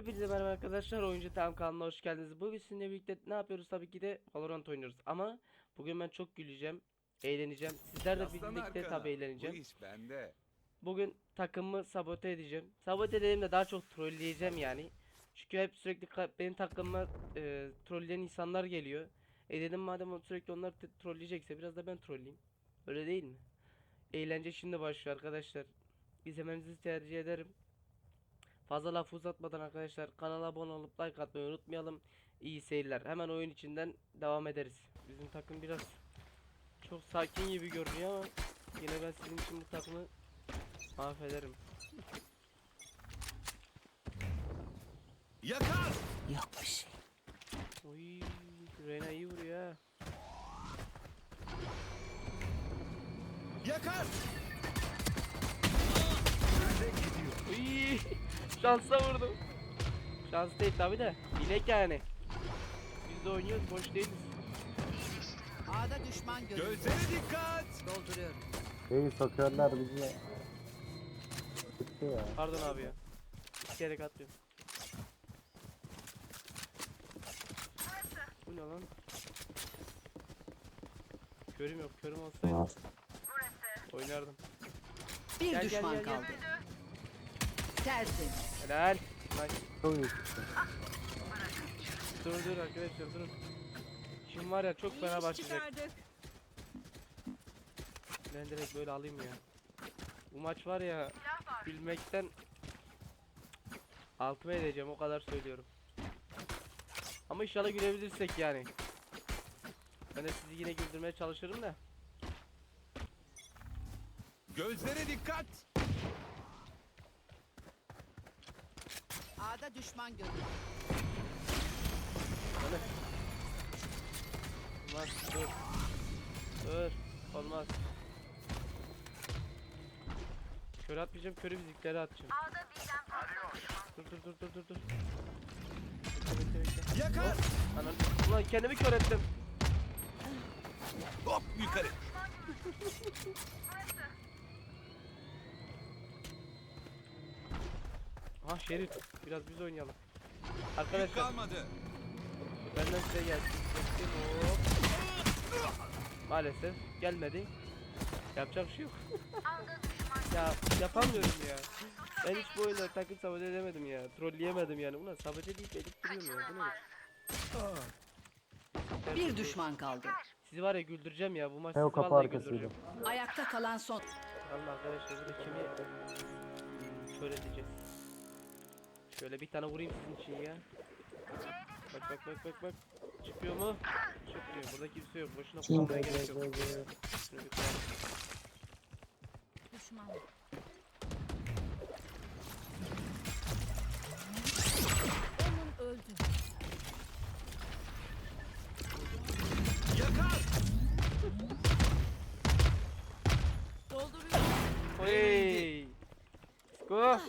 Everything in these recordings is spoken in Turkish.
Hepinize merhaba arkadaşlar. Oyuncu Tam kanalına hoş geldiniz. Bugün sizinle birlikte ne yapıyoruz? Tabii ki de Valorant oynuyoruz. Ama bugün ben çok güleceğim, eğleneceğim. Sizler de Yaslan birlikte tabii eğleneceğim. Bu iş bende. Bugün takımımı sabote edeceğim. Sabote edeyim de daha çok trolleyeceğim yani. Çünkü hep sürekli benim takımıma e, trolleyen insanlar geliyor. E dedim madem sürekli onlar trolleyecekse biraz da ben trolleyeyim. Öyle değil mi? Eğlence şimdi başlıyor arkadaşlar. İzlemenizi tercih ederim. Fazla laf uzatmadan arkadaşlar kanala abone olup like atmayı unutmayalım. İyi seyirler. Hemen oyun içinden devam ederiz. Bizim takım biraz çok sakin gibi görünüyor ama yine ben sizin için bu takımı mahvederim. Yakar! Yok bir şey. Uy, Reyna iyi vuruyor ha. Yakar! Uy, şansa vurdum. Şans değil tabi de. Bilek yani. Biz de oynuyoruz boş değiliz. A'da düşman görüldü. Gözlere dikkat! Dolduruyorum. İyi sokuyorlar bizi. Bitti ya. Pardon abi ya. İki kere katlıyorum. Bu ne lan? Körüm yok. Körüm olsaydı oynardım. Bir Gel, gel, düşman gel, gel. kaldı. Tersin. Helal. İyi. Dur dur arkadaşlar durun. Şimdi var ya çok fena başlayacak. Ben direkt böyle alayım ya. Bu maç var ya gülmekten altıma edeceğim o kadar söylüyorum. Ama inşallah gülebilirsek yani. Ben de sizi yine güldürmeye çalışırım da. Gözlere dikkat! A'da düşman görüldü. Öyle. Olmaz dur. Dur. Olmaz. Kör atmayacağım körü bizikleri atacağım. Dur dur dur dur dur dur. Bekle, bekle, bekle. Yakar! Anam. Ulan kendimi kör ettim. Hop yukarı! Ha Şerif. Biraz biz oynayalım. Yük Arkadaşlar kalmadı. benden size gelsin. Çektim, hop. Maalesef gelmedi. Yapacak bir şey yok. ya yapamıyorum ya. Ben hiç bu oyunda takım sabote edemedim ya. Trolleyemedim yani. Ulan sabote deyip edip duruyorum ya. Bu ne? Bir düşman kaldı. Sizi var ya güldüreceğim ya. Bu maç He o sizi kapı vallahi arkasıydı. güldüreceğim. Ayakta kalan son. Allah arkadaşlar burada kimi şöyle diyeceğiz. Şöyle bir tane vurayım sizin için ya. Bak bak bak bak bak. Çıkıyor mu? Çıkmıyor. Burada kimse yok. Boşuna kullanmaya gerek yok. Şunu bir koyalım. Düşman. Onun öldü. Yakar! Dolduruyorum. Hey! Go!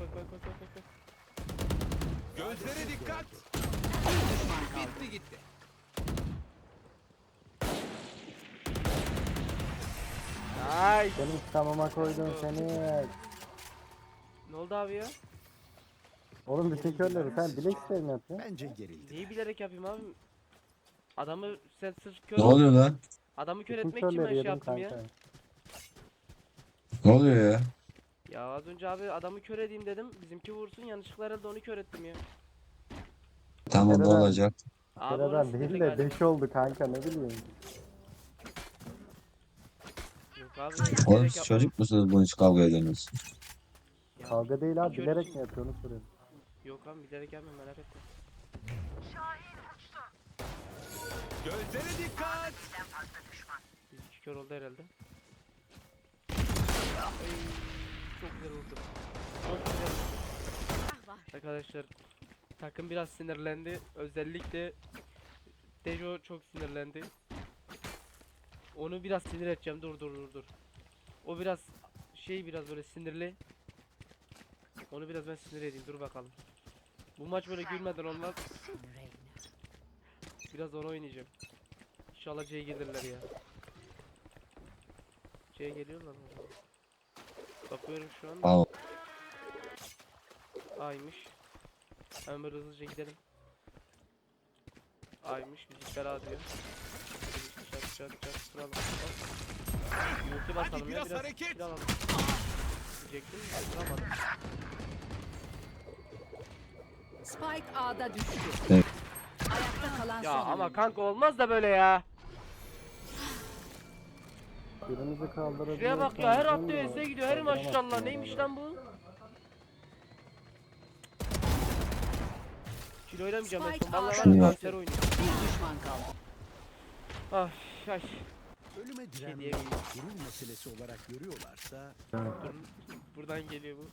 Bak bak bak bak bak. Gözlere dikkat! Bir. Bitti gitti. Nice! Benim tamama koydun seni. Ne oldu abi ya? Oğlum bütün körleri sen bilek ister mi yapıyorsun? Bence gerildi. Neyi bilerek yapayım abi? Adamı sen sırf kör Ne oluyor lan? Adamı kör etmek için ben şey yaptım kanka. ya. Ne oluyor ya? Ya az önce abi adamı kör edeyim dedim. Bizimki vursun yanlışlıkla herhalde onu kör ettim ya. Tamam ne Kerem. olacak? Abi Kereden orası değil de galiba. 5 oldu kanka ne bileyim. Yok abi. Oğlum siz çocuk musunuz bunu hiç kavga ediyorsunuz? Ya, Kavga değil abi bilerek mi yapıyor onu soruyorum. Yok abi bilerek yapmıyorum merak etme. Gözlere dikkat! Bizimki kör oldu herhalde. Ay, çok oldu. Çok oldu. Arkadaşlar takım biraz sinirlendi. Özellikle Dejo çok sinirlendi. Onu biraz sinir edeceğim. Dur dur dur dur. O biraz şey biraz böyle sinirli. Onu biraz ben sinir edeyim. Dur bakalım. Bu maç böyle gülmeden olmaz. Biraz onu oynayacağım. İnşallah C'ye gelirler ya. C'ye geliyorlar mı? Bakıyorum şu an. Al. Aymış. Hemen böyle hızlıca gidelim. Aymış bizimkiler A diyor. Çat çat çat kuralım. Hop. Yumurta basalım ya biraz hareket. alalım. Diyecektim kuramadım. Spike A'da düştü. Evet. Ayakta kalan Ya son ama oyuncu. kanka olmaz da böyle ya. Birimizi kaldırabiliyoruz. Şuraya bak ya her hafta S'e gidiyor her maşallah neymiş lan bu? Kilo oynamayacağım ben son Spike vallahi A'da var ya düştü. kanser oynuyor. Bir düşman kaldı. Ah ay. Ölüme direnmeyi diyemeyim. gurur meselesi olarak görüyorlarsa buradan geliyor bu.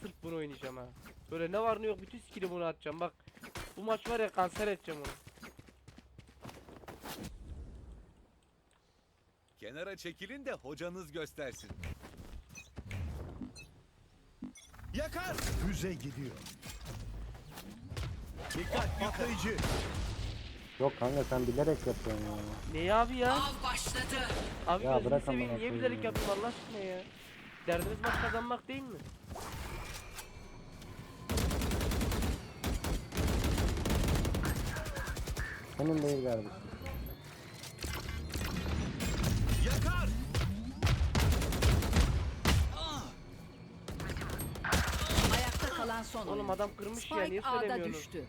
Sırf bunu oynayacağım ha. Böyle ne var ne yok bütün skill'i bunu atacağım bak. Bu maç var ya kanser edeceğim onu. Kenara çekilin de hocanız göstersin. Yakar. füze gidiyor. Dikkat patlayıcı. Yok kanka sen bilerek yapıyorsun ya. Ne abi ya? Av başladı. Abi Ya gözünü bırak seveyim amına niye koyayım bilerek ya. yapayım Allah aşkına ya. Derdiniz maç kazanmak değil mi? Senin değil kardeşim. Son Oğlum adam kırmış ya niye Spike A'da söylemiyorsun? düştü.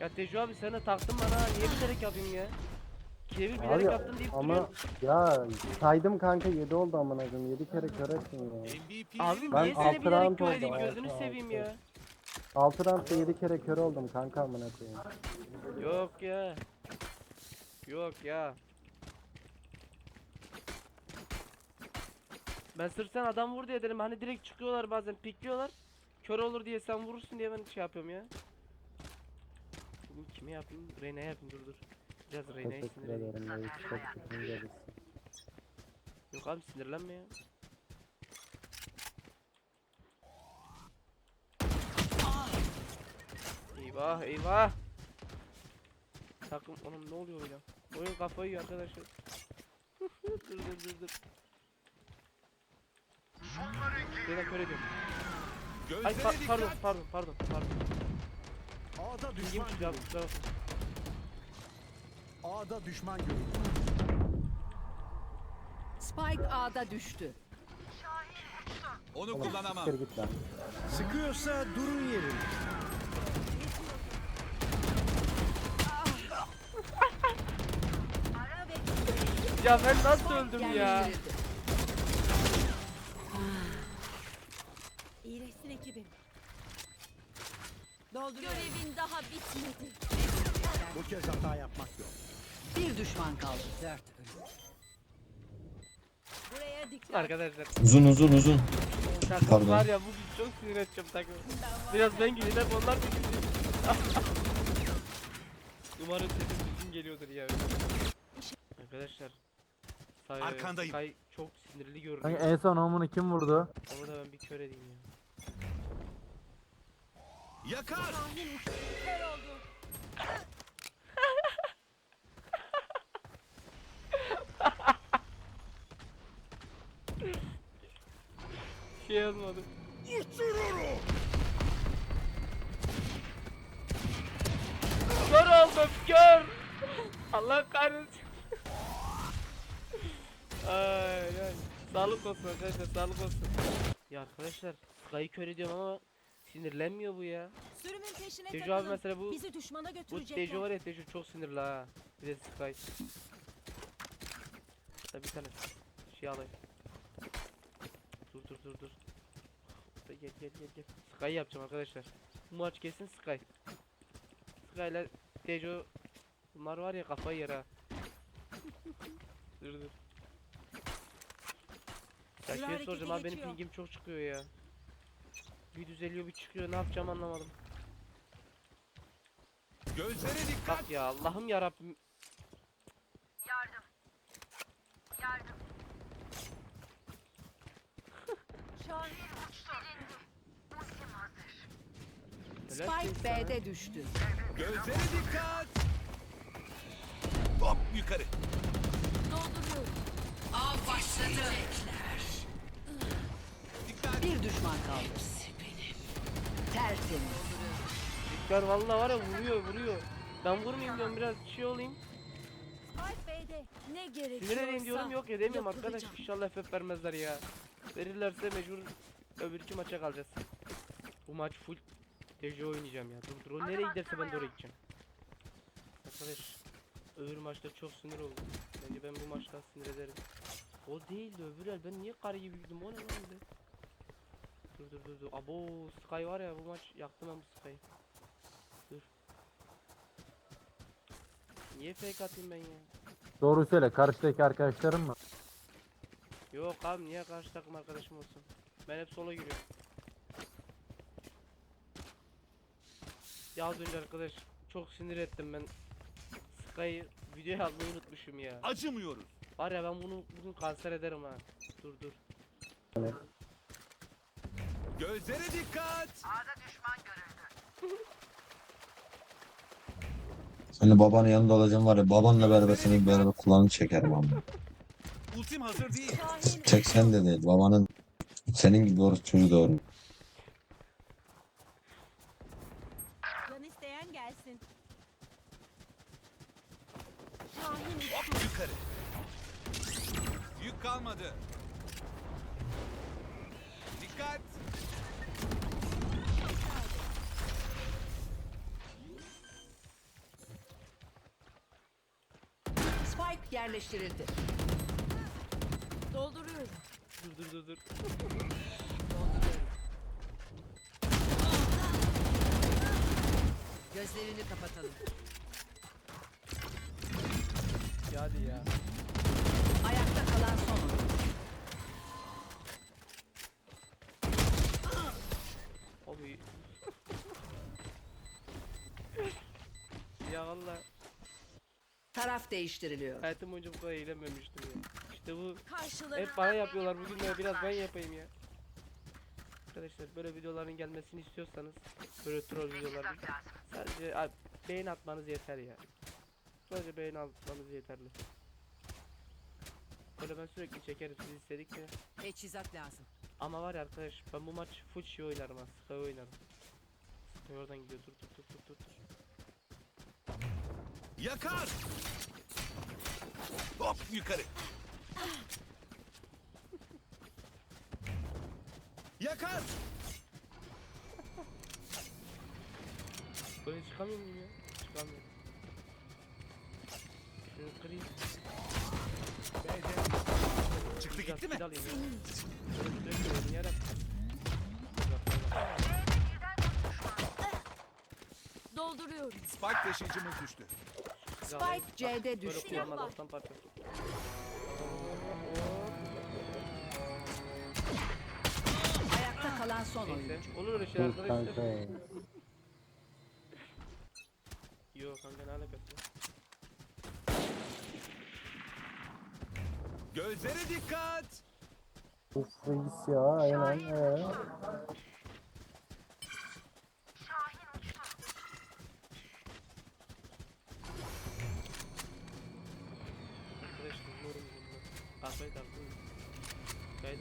Ya Tejo abi sen de taktın bana niye bilerek yapayım ya? Kevir bilerek Abi yaptın deyip ama duruyorsun. ya saydım kanka 7 oldu amına koyayım. 7 kere kör ettin ya. Abi Ben niye altı seni bilerek round kör oldu, edeyim altı, gözünü seveyim altı. ya. 6 roundda 7 kere kör oldum kanka amına koyayım. Yok ya. Yok ya. Ben sırf sen adam vur diye dedim hani direkt çıkıyorlar bazen pikliyorlar. Kör olur diye sen vurursun diye ben şey yapıyorum ya. Bugün kimi yapayım? Reyna'ya yapayım dur dur. Biraz Reyna'yı Teşekkür sinirleneyim. ederim. Çok. Yok abi sinirlenme ya. Eyvah eyvah. Takım onun ne oluyor öyle? Oyun kafayı yiyor arkadaşlar. dur dur dur dur. Beni kör ediyorum. Ay pa- pardon pardon pardon pardon. A'da düşman çıktı abi görüldü. A'da düşman görüldü. Spike A'da düştü. Onu kullanamam. siktir git lan. Sıkıyorsa durun yerinde. Ya ben nasıl öldüm ya? yerleştirildi. İyileşsin ekibim. Görevin daha bitmedi. Bu kez hata yapmak yok. Bir düşman kaldı. Dört. Buraya dikkat. Arkadaşlar Uzun uzun uzun. takım Pardon. var ya bugün çok sinir edeceğim takımı. Biraz ben hep onlar da gülüyor. Umarım sesim düzgün geliyordur ya. Arkadaşlar. Say, Arkandayım. Sky çok sinirli görünüyor. Kanka en son omunu kim vurdu? Onu da ben bir kör edeyim ya. Yakar. Kör oldu. Şey yazmadım. Kör oldum kör. Allah kahretsin. ay ay. Sağlık olsun arkadaşlar sağlık olsun. Ya arkadaşlar Sky'ı kör ediyorum ama sinirlenmiyor bu ya. Sürümün peşine Tejo abi takılın. mesela bu Bizi düşmana bu götürecekler. Tejo var ya Tejo çok sinirli ha. Bir de Sky. Hatta bir tane şey alayım. Dur dur dur dur. Gel gel gel gel. Sky yapacağım arkadaşlar. Bu maç kesin Sky. Sky ile Tejo bunlar var ya kafayı yer ha. dur dur. Ya Dur, şey harekete soracağım abi benim geçiyor. pingim çok çıkıyor ya. Bir düzeliyor bir çıkıyor ne yapacağım anlamadım. Gözlere dikkat. Bak ya Allah'ım ya Rabbim. Şahin Spike B'de düştü. Gözlere dikkat. Hop yukarı. dolduruyorum. Av başladı. Dikkat. Bir düşman kaldı. Tertemiz. Rüzgar vallahi var ya vuruyor vuruyor. Ben vurmayayım diyorum biraz şey olayım. Spike. Ne gerekiyorsa. Edeyim diyorum yok edemiyorum yapılacak. arkadaş. İnşallah FF vermezler ya. Verirlerse mecbur öbürkü maça kalacağız. Bu maç full TC oynayacağım ya. Dur dur o nereye giderse ben de oraya gideceğim. Arkadaş öbür maçta çok sinir oldum. Bence ben bu maçta sinir ederim. O değildi öbür el. Ben niye karı gibi gidiyorum o ne lan öyle? Dur dur dur dur. Abo Sky var ya bu maç yaktım ben bu Sky'ı. Dur. Niye fake atayım ben ya? Doğru söyle karşıdaki arkadaşların mı? Yok abi niye karşı takım arkadaşım olsun? Ben hep sola giriyorum. Ya az önce arkadaş çok sinir ettim ben. Sky'ı videoya almayı unutmuşum ya. Acımıyoruz. Var ya ben bunu bugün kanser ederim ha. Dur dur. Gözlere dikkat. Senin babanın yanında olacağım var ya babanla beraber senin beraber kulağını çekerim ama. Ultim hazır değil. Çeksen de değil babanın senin gibi doğru çocuğu doğru. Can isteyen gelsin. Şahin Hop yukarı. Yük kalmadı. Dikkat. Yerleştirildi. dolduruyorum. Dur dur dur dur. Gözlerini kapatalım. Ya hadi ya. Taraf değiştiriliyor. hayatım boyunca bu kadar eğlenmemiştim ya. İşte bu Karşılarında hep bana yapıyorlar bugün de biraz ben yapayım ya. Arkadaşlar böyle videoların gelmesini istiyorsanız böyle troll videoların sadece abi, beğen atmanız yeter ya. Sadece beğen atmanız yeterli. Böyle ben sürekli çekerim siz istedikçe. Teçhizat lazım. Ama var ya arkadaş ben bu maç full şey oynarım ha. Sky oynarım. Sky oradan gidiyor dur dur dur dur. dur. Yakar. Hop yukarı. Yakar. Böyle çıkamıyor muyum ya? Çıkamıyorum. Şunu kırayım. Çıktı Biraz gitti mi? alayım ya. Sürekli oynayarak. dolduruyorum. Spike taşıyıcımız düştü. Spike C'de Böyle düştü. kullanmaz aslan parçası. Ayakta kalan son oyuncu. Neyse. Olur öyle şeyler Dur arkadaşlar. kanka. ya. Yo kanka ne alakası var? Gözlere dikkat. Uf reis ya aynen. Ee. Arkadaşlar umarım bunu. Kafayı taktım. Kayıt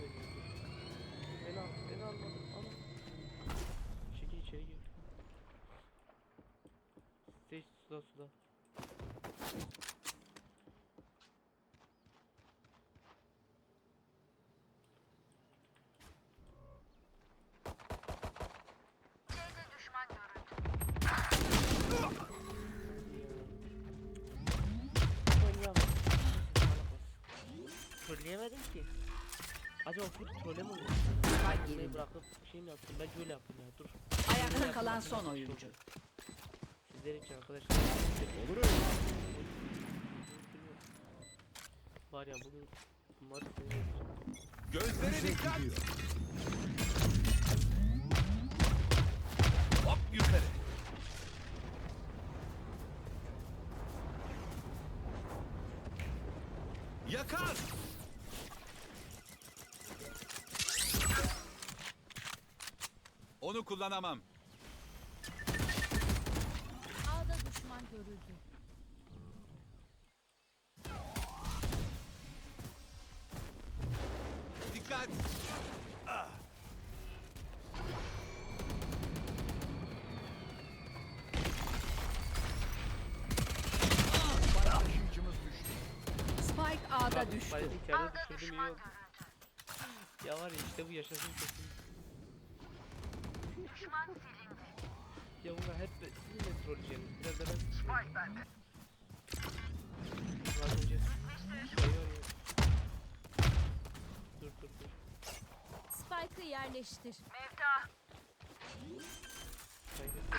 ki. Acaba full trolle mi oluyor? Şey yerinde. bırakıp şey mi yaptım? Ben öyle yaptım ya. Dur. Ayakta kalan son oyuncu. Sizler için arkadaşlar. Olur öyle. Var ya bugün yapacağım. Gözlere dikkat. Hop yukarı. Yakar. Onu kullanamam. Ağda düşman görüldü. Dikkat! Ah. Taşıyıcımız düştü. Spike A'da düştü. Spike'ın kârda düşürdüm iyi oldu. Ya var ya işte bu yaşasın kesin. Ya bunlar hep de sizinle trolleyeceğiniz. Biraz da ben... Spike bende. Az önce... Var ya. Dur dur dur. Spike'ı yerleştir. Söyleyeyim mi?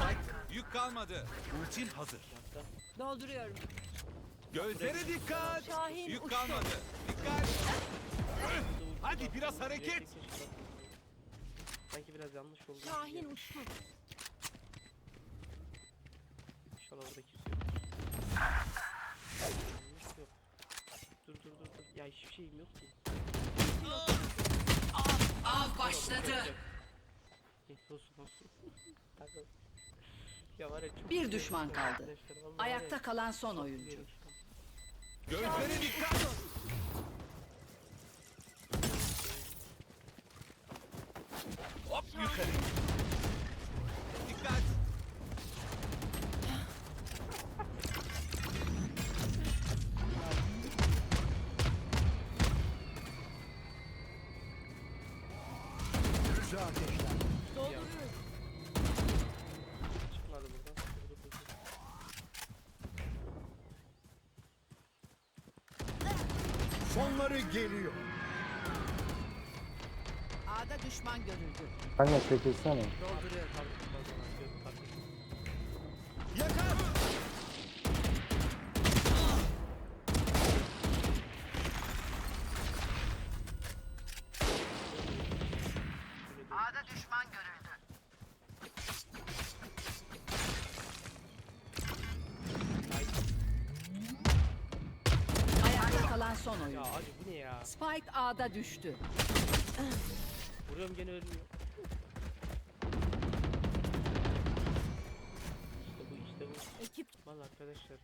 Burayı Yük kalmadı. Ultim hazır. yaptım. Dolduruyorum. Gözlere dikkat. Şahin Yük uçtu. kalmadı. Dikkat. Hadi biraz hareket. Sanki biraz yanlış oldu. Şahin uçtu. İnşallah orada kimse yok. Yanlış yok. Dur dur dur dur. Ya hiçbir şeyim yok ki. Av başladı. Neyse olsun ya var ya çok Bir düşman kaldı. arkadaşlar, vallahi var ya, Ayakta kalan son oyuncu. oldu. Gözlere dikkat. Hop yukarı. Dikkat. Füze ateşler. Dolduruyorum. Çıkmadı buradan. Sonları geliyor. A'da düşman görüldü. Kanka çekilsene. Yakar. A'da düşman görüldü. Ayakta kalan son Ya oyuncu. acı bu ne ya? Spike A'da düştü. Vuruyorum gene ölmüyor. İşte bu işte bu. Ekip Valla arkadaşlar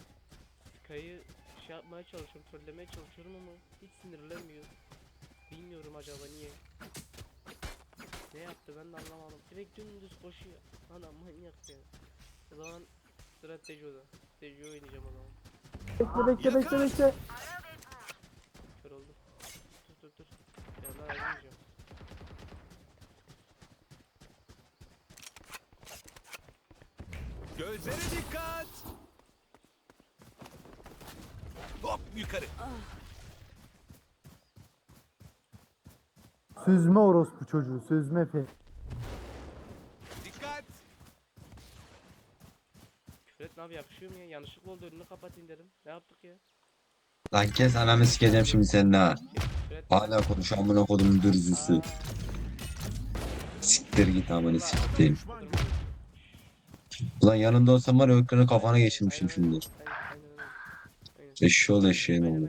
Sky'ı şey yapmaya çalışıyorum, trollemeye çalışıyorum ama hiç sinirlenmiyor. Bilmiyorum acaba niye. Ne yaptı ben de anlamadım. Direkt dümdüz koşuyor. Ana manyak ya. O zaman sıra Tejo'da. Tejo'yu oynayacağım o zaman. Bekle bekle bekle bekle. Kör oldu. Dur dur dur. Ya daha Gözlere dikkat. Hop yukarı. Süzme orospu çocuğu. Süzme fe. Dikkat. Küfret ne abi yakışıyor mu ya? Yanlışlıkla oldu önünü kapatayım dedim. Ne yaptık ya? Lan kes ananı sikeceğim şimdi seninle ha. Küfret. Hala konuş amına kodumun dürzüsü. Aa, Siktir git amına siktir. Düşman görüldü. Ulan yanında olsam var ya ökünü kafana geçirmişim şimdi. Eşşoğlu ol eşeğin tamam.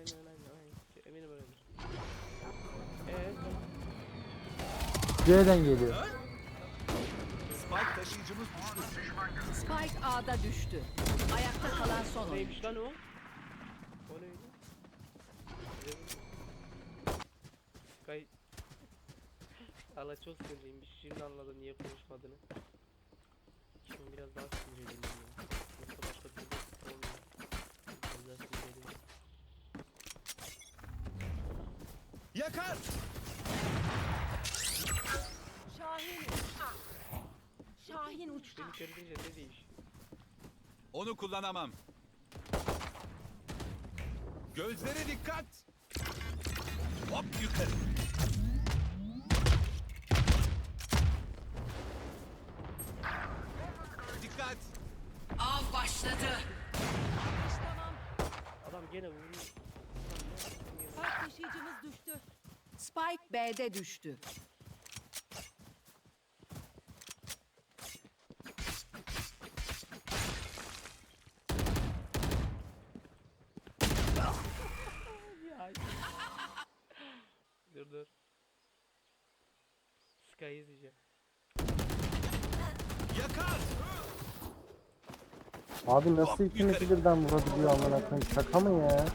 C'den geliyor. Spike taşıyıcımız düştü. Spike A'da düştü. Ayakta kalan son oyuncu. Neymiş lan o? O neydi? Sky Allah çok sinirliymiş. Şimdi anladım niye konuşmadığını. Şimdi biraz daha sinirliyim ya. Yoksa başka bir şey olmuyor. Biraz daha sinirliyim. Yakar. Şahin uçtu. Şahin uçtu. Beni kör edince ne değiş? Onu kullanamam. Gözlere dikkat. Hop yukarı. Dikkat. Av başladı. Tamam. Adam gene vurmuş. Lan ne yaptın ya? Spike taşıyıcımız düştü. Spike B'de düştü. Dur dur. Sky izleyeceğim. Yakar. Abi nasıl ikimizi birden vurabiliyor amına koyayım? Şaka mı ya?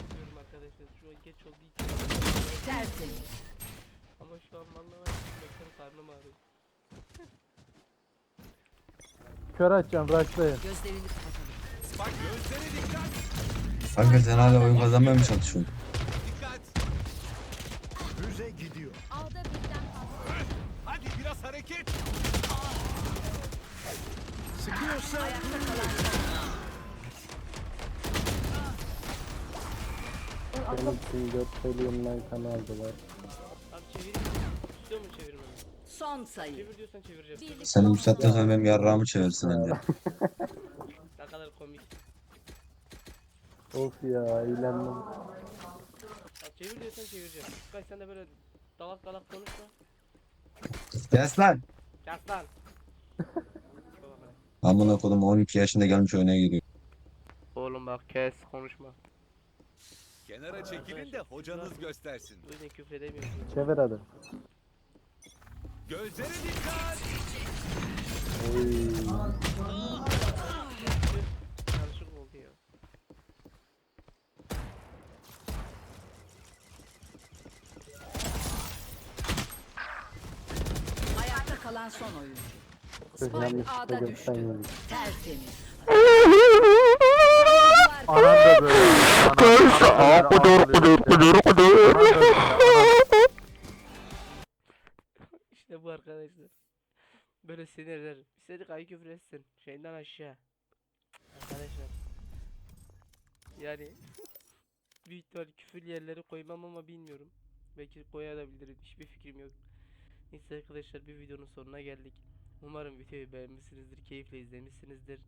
İstiyorum arkadaşlar. Şu an geç oldu. Tertemiz. Ama şu an vallahi. Gülmekten karnım ağrıyor. Kör açacağım. Gözlerini kapatalım. Bak gözlere dikkat. Kanka sen hala oyun kazanmaya mı çalışıyorsun? Dikkat. Füze gidiyor. A'da birden fazla. Hadi biraz hareket. Sıkıyorsa Ayakta kalan son. Benim için götürüyorumdan kan aldılar. Abi çevireyim. İstiyor mu çevirmemi? Son sayı. Çevir diyorsan çevireceğim. Birlikte Sen bu saatten sonra benim yarrağımı çevirsin bence. Ne kadar komik. Of ya eğlendim. Abi çevir diyorsan çevireceğim. Kaç sen de böyle dalak dalak konuşma. Kes lan. Kes lan. Amına kodum 12 yaşında gelmiş oyuna giriyor. Oğlum bak kes konuşma. Kenara çekilin de hocanız göstersin. Bu yüzden küfür edemiyorum. Çevir hadi. Gözlere dikkat. Oy. Karışık oldu ya. Ayakta kalan son oyuncu. Spike A'da düştü. Tertemiz. Anam da böyle. İşte bu arkadaşlar. Böyle sinirler. İstedik ay küfür etsin. Şeyden aşağı. Arkadaşlar. Yani büyük ihtimal küfür yerleri koymam ama bilmiyorum. Belki koyabilirim. Hiçbir fikrim yok. Neyse arkadaşlar bir videonun sonuna geldik. Umarım videoyu beğenmişsinizdir, keyifle izlemişsinizdir.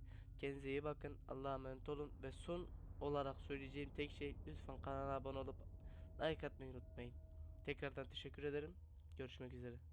Kendinize iyi bakın. Allah'a emanet olun ve son olarak söyleyeceğim tek şey lütfen kanala abone olup like atmayı unutmayın. Tekrardan teşekkür ederim. Görüşmek üzere.